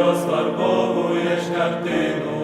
розфарбовуєш картину,